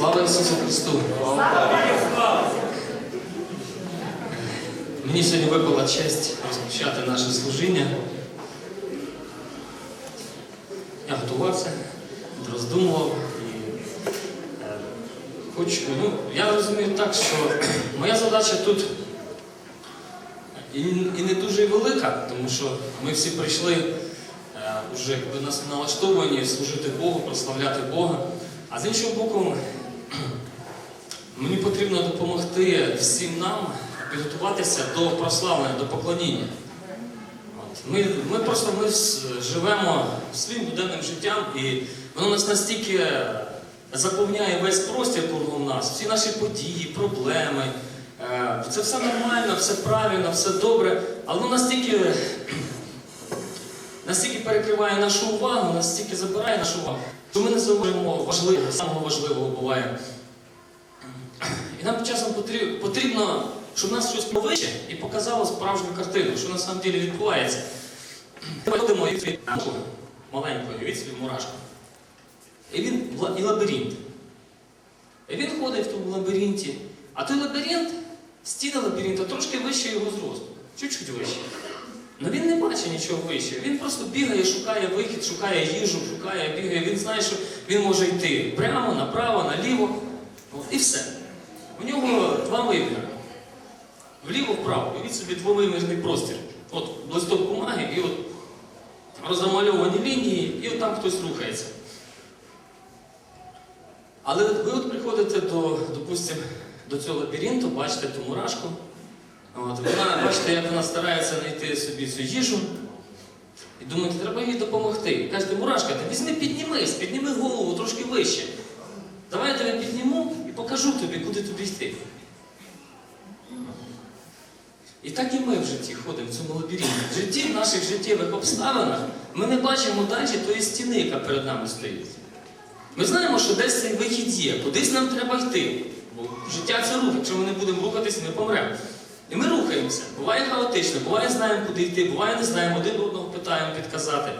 Слава Ісусу Христу! Мені сьогодні випала честь розпочати наше служіння. Я готувався, роздумував і е, хочу. Ну, я розумію так, що моя задача тут і, і не дуже велика, тому що ми всі прийшли е, вже якби нас налаштовані служити Богу, прославляти Бога. А з іншого боку, мені потрібно допомогти всім нам підготуватися до прославлення, до поклоніння. От. Ми, ми просто ми живемо своїм буденним життям, і воно нас настільки заповняє весь простір кругом нас, всі наші події, проблеми. Е, Це все нормально, все правильно, все добре, але настільки, настільки перекриває нашу увагу, настільки забирає нашу увагу, що ми не зауважимо важливого, самого важливого буває. І нам часом потрібно, щоб нас щось повище і показало справжню картину, що на самом деле відбувається. Ми ходимо від свій маленької, від свій мурашку. І він і лабіринт. І він ходить в тому лабіринті, а той лабіринт, стіни лабіринта трошки вище його зросту, чуть-чуть вище. Але він не бачить нічого вище. Він просто бігає, шукає вихід, шукає їжу, шукає, бігає. Він знає, що він може йти прямо, направо, наліво. І все. У нього два вибіри. Вліво, вправо. Уявіть собі двовимірний простір. От листок бумаги і от розмальовані лінії, і от там хтось рухається. Але ви от приходите до, допустим, до цього лабіринту, бачите ту мурашку. От, вона, бачите, як вона старається знайти собі цю їжу. І думаєте, треба їй допомогти. Кажете, мурашка, ти візьми, піднімись, підніми голову трошки вище. Давай я тебе підніму і покажу тобі, куди тобі йти. І так і ми в житті ходимо в цьому лабіринті. В житті, в наших життєвих обставинах ми не бачимо далі тої стіни, яка перед нами стоїть. Ми знаємо, що десь цей вихід є, кудись нам треба йти. Бо життя це рух, якщо ми не будемо рухатися, ми помремо. І ми рухаємося. Буває хаотично, буває знаємо, куди йти, буває не знаємо, один одного питаємо підказати.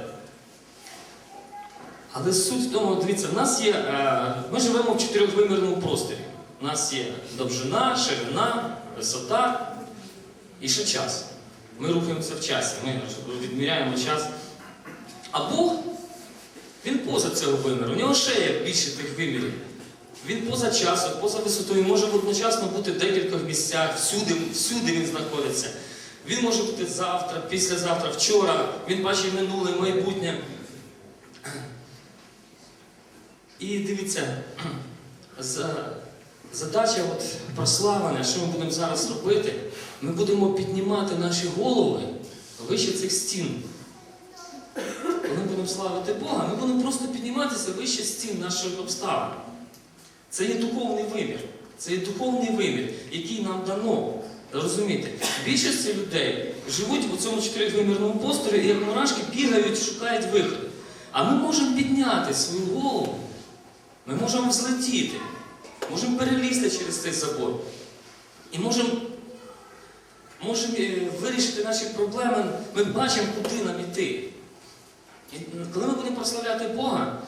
Але суть в тому, дивіться, в нас є, е, ми живемо в чотирьохвимірному просторі. У нас є довжина, ширина, висота і ще час. Ми рухаємося в часі, ми відміряємо час. А Бог, він поза цього виміру, у нього ще є більше тих вимірів. Він поза часом, поза висотою, може одночасно бути в декількох місцях, всюди, всюди він знаходиться. Він може бути завтра, післязавтра, вчора, він бачить минуле, майбутнє. І дивіться, задача от прославлення, що ми будемо зараз робити, ми будемо піднімати наші голови вище цих стін. Коли ми будемо славити Бога, ми будемо просто підніматися вище стін наших обставин. Це є духовний вимір. Це є духовний вимір, який нам дано. Розумієте, більшість людей живуть у цьому чотирьохвимірному просторі і як мурашки бігають, шукають вихід. А ми можемо підняти свою голову, ми можемо взлетіти, можемо перелізти через цей забор. І можемо можемо е, вирішити наші проблеми, ми бачимо, куди нам іти. І коли ми будемо прославляти Бога,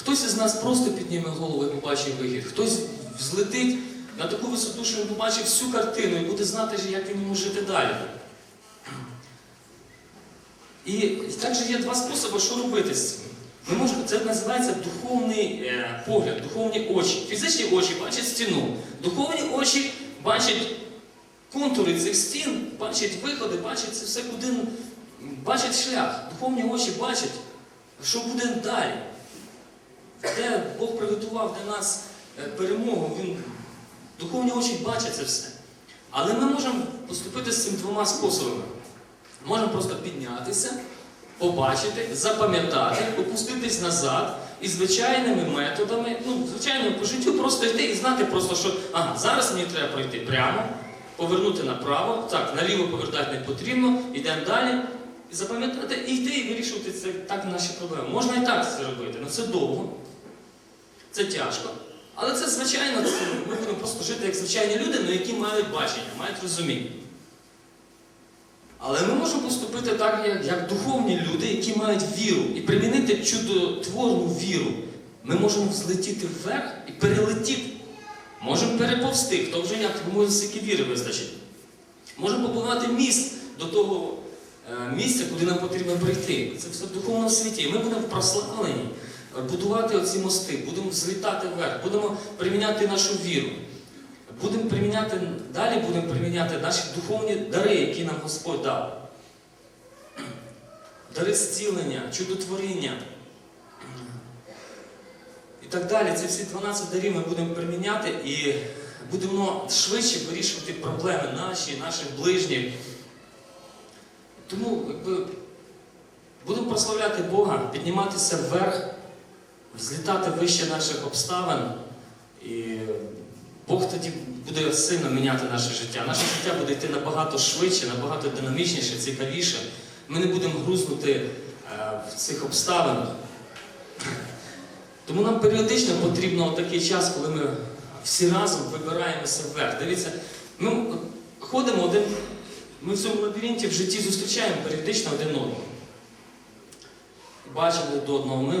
хтось із нас просто підніме голову і побачить вихід, хтось взлетить на таку висоту, що він побачить всю картину і буде знати, як він може жити далі. І також є два способи, що робити з цим. Ми можемо, це називається духовний е, погляд, духовні очі. Фізичні очі бачать стіну, духовні очі бачать контури цих стін, бачать виходи, бачать це все, куди бачать шлях. Духовні очі бачать, що буде далі. Де Бог приготував для нас е, перемогу, Він, духовні очі бачать це все. Але ми можемо поступити з цим двома способами. Можемо просто піднятися, побачити, запам'ятати, опуститись назад і звичайними методами, ну, звичайно, по життю просто йти і знати просто, що ага, зараз мені треба пройти прямо, повернути направо, так, наліво повертати не потрібно, йдемо далі. І запам'ятати, і йти і вирішувати це так наші проблеми. Можна і так це робити, але це довго, це тяжко. Але це, звичайно, це, ми будемо просто жити як звичайні люди, але які мають бачення, мають розуміння. Але ми можемо поступити так, як, як духовні люди, які мають віру, і примінити чудотворну віру. Ми можемо взлетіти вверх і перелетіти. Можемо переповзти, хто вже як, кому скільки віри вистачить. Можемо побудувати міст до того е, місця, куди нам потрібно прийти. Це все в духовному світі. І ми будемо прославлені будувати оці мости, будемо злітати вверх, будемо приміняти нашу віру. Будемо приміняти, далі будемо приміняти наші духовні дари, які нам Господь дав. Дари зцілення, чудотворіння. І так далі. Ці всі 12 дарів ми будемо приміняти і будемо швидше вирішувати проблеми наші, наших ближніх. Тому якби, будемо прославляти Бога, підніматися вверх, злітати вище наших обставин. І Бог тоді буде сильно міняти наше життя. Наше життя буде йти набагато швидше, набагато динамічніше, цікавіше. Ми не будемо грузнути е, в цих обставинах. Тому нам періодично потрібно такий час, коли ми всі разом вибираємося вверх. Дивіться, ми ходимо один, ми в цьому лабіринті в житті зустрічаємо періодично один одного. Бачимо один одного, ми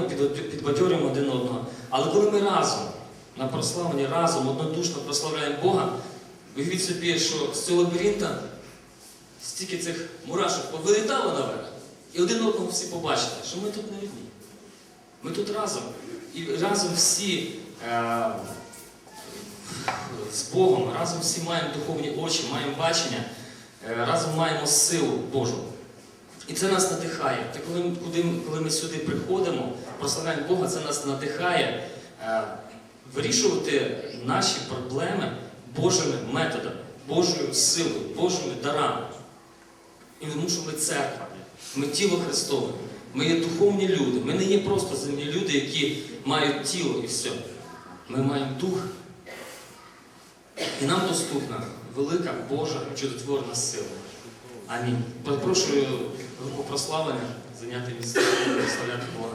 підбадьорюємо один одного. Але коли ми разом на прославленні, разом однодушно прославляємо Бога, уявіть собі, що з цього лабіринта стільки цих мурашок повилітало наверх, і один одного всі побачите, що ми тут не одні. Ми тут разом. І разом всі е, з Богом, разом всі маємо духовні очі, маємо бачення, е, разом маємо силу Божу. І це нас надихає. Та коли, куди коли ми сюди приходимо, прославляємо Бога, це нас надихає е, вирішувати наші проблеми Божими методами, Божою силою, Божими дарами. І тому що ми церква, ми тіло Христове, ми є духовні люди. Ми не є просто земні люди, які мають тіло і все. Ми маємо дух. І нам доступна велика Божа чудотворна сила. Амінь. Запрошую групу прославлення зайняти місце, прославляти Бога.